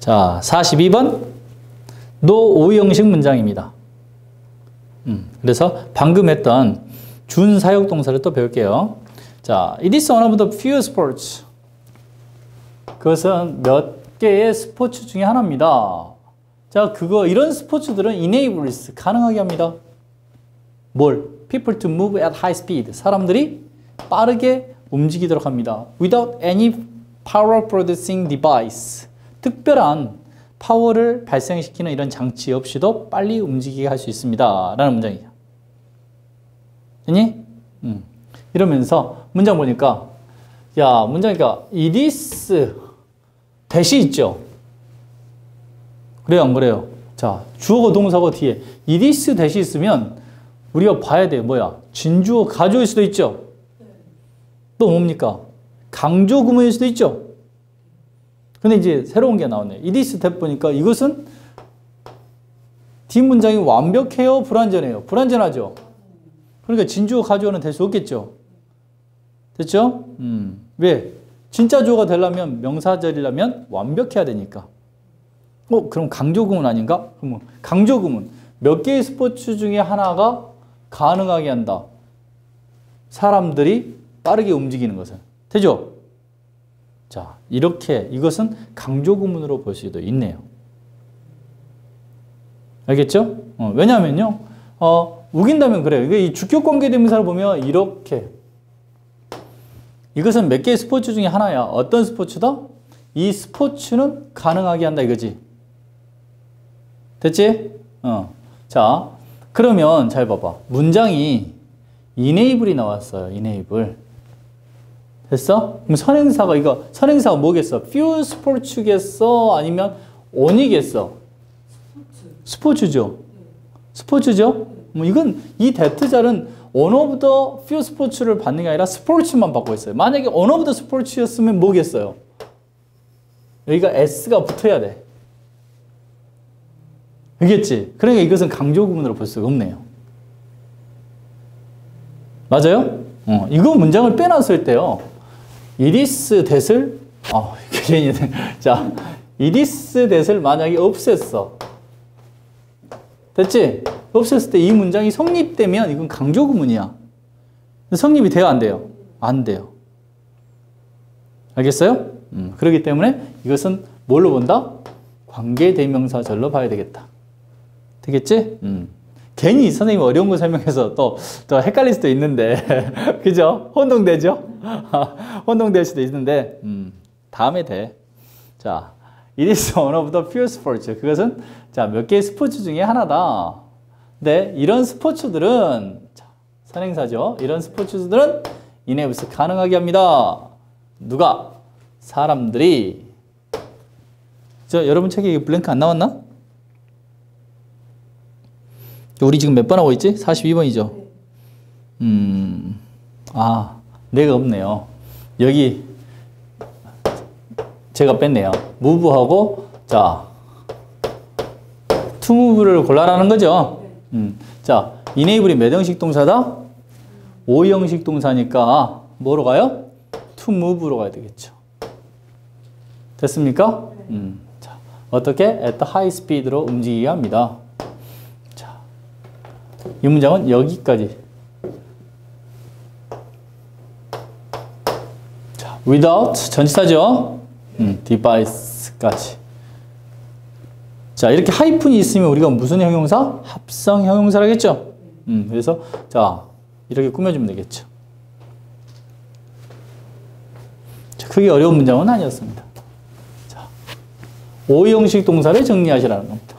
자, 42번. 노 오형식 문장입니다. 음, 그래서 방금 했던 준사역 동사를 또 배울게요. 자, it is one of the few sports. 그것은 몇 개의 스포츠 중에 하나입니다. 자, 그거 이런 스포츠들은 enables 가능하게 합니다. 뭘? People to move at high speed. 사람들이 빠르게 움직이도록 합니다. Without any power producing device. 특별한 파워를 발생시키는 이런 장치 없이도 빨리 움직이게 할 수 있습니다. 라는 문장이죠. 됐니? 음. 이러면서 문장 보니까 야 문장이니까 it is 대시 있죠? 그래요 안 그래요? 자 주어가 동사가 뒤에 it is 대시 있으면 우리가 봐야 돼요. 뭐야? 진주어 가조일 수도 있죠? 또 뭡니까? 강조 구문일 수도 있죠? 근데 이제 새로운 게 나오네. it is 대 보니까 이것은 뒷문장이 완벽해요? 불완전해요? 불완전하죠? 그러니까 진주어 가주어는 될 수 없겠죠? 됐죠? 음. 왜? 진짜 주어가 되려면 명사절이라면 완벽해야 되니까. 어, 그럼 강조구문 아닌가? 그럼 강조구문. 몇 개의 스포츠 중에 하나가 가능하게 한다. 사람들이 빠르게 움직이는 것은. 되죠? 자, 이렇게 이것은 강조구문으로 볼 수도 있네요. 알겠죠? 어, 왜냐면요. 어, 우긴다면 그래요. 이게 이 주격 관계 대명사를 보면 이렇게 이것은 몇 개의 스포츠 중에 하나야. 어떤 스포츠다? 이 스포츠는 가능하게 한다 이거지. 됐지? 어. 자, 그러면 잘 봐봐. 문장이 enable이 나왔어요. enable. 됐어? 그럼 선행사가 이거 선행사가 뭐겠어? few 스포츠겠어? 아니면 on이겠어? 스포츠 죠. 스포츠죠? 뭐 이건 이 of the few 스포츠를 받는 게 아니라 스포츠만 받고 있어요. 만약에 the 스포츠였으면 뭐겠어요? 여기가 s가 붙어야 돼. 알겠지? 그러니까 이것은 강조 구문으로 볼 수가 없네요. 맞아요? 어, 이거 문장을 빼놨을 때요. 이디스 댓을 어, 자, 이디스 댓을 만약에 없앴어. 됐지? 없앴을 때 이 문장이 성립되면 이건 강조 구문이야. 성립이 돼요, 안 돼요? 안 돼요. 알겠어요? 음, 그렇기 때문에 이것은 뭘로 본다? 관계대명사절로 봐야 되겠다. 되겠지? 음. 괜히 선생님 어려운 거 설명해서 또, 또 헷갈릴 수도 있는데, 그죠? 혼동되죠? 혼동될 수도 있는데, 음, 다음에 돼. 자, it is one of the few sports. 그것은, 자, 몇 개의 스포츠 중에 하나다. 근데 이런 스포츠들은, 자, 선행사죠. 이런 스포츠들은 이네브스 가능하게 합니다. 누가? 사람들이. 저, 여러분 책에 블랭크 안 나왔나? 우리 지금 몇 번 하고 있지? 42번이죠. 음, 아, 내가 없네요. 여기 제가 뺐네요. 무브하고 자, 투무브를 골라라는 거죠. 음, 자, 이네이블이 몇 형식 동사다? 5형식 동사니까 뭐로 가요? 투무브로 가야 되겠죠. 됐습니까? 음, 자, 어떻게? at high speed로 움직이게 합니다. 이 문장은 여기까지. 자, without 전치사죠. 음, device까지. 자, 이렇게 하이픈이 있으면 우리가 무슨 형용사? 합성 형용사라겠죠. 음, 그래서 자, 이렇게 꾸며주면 되겠죠. 자, 크게 어려운 문장은 아니었습니다. 자, 5형식 동사를 정리하시라는 겁니다.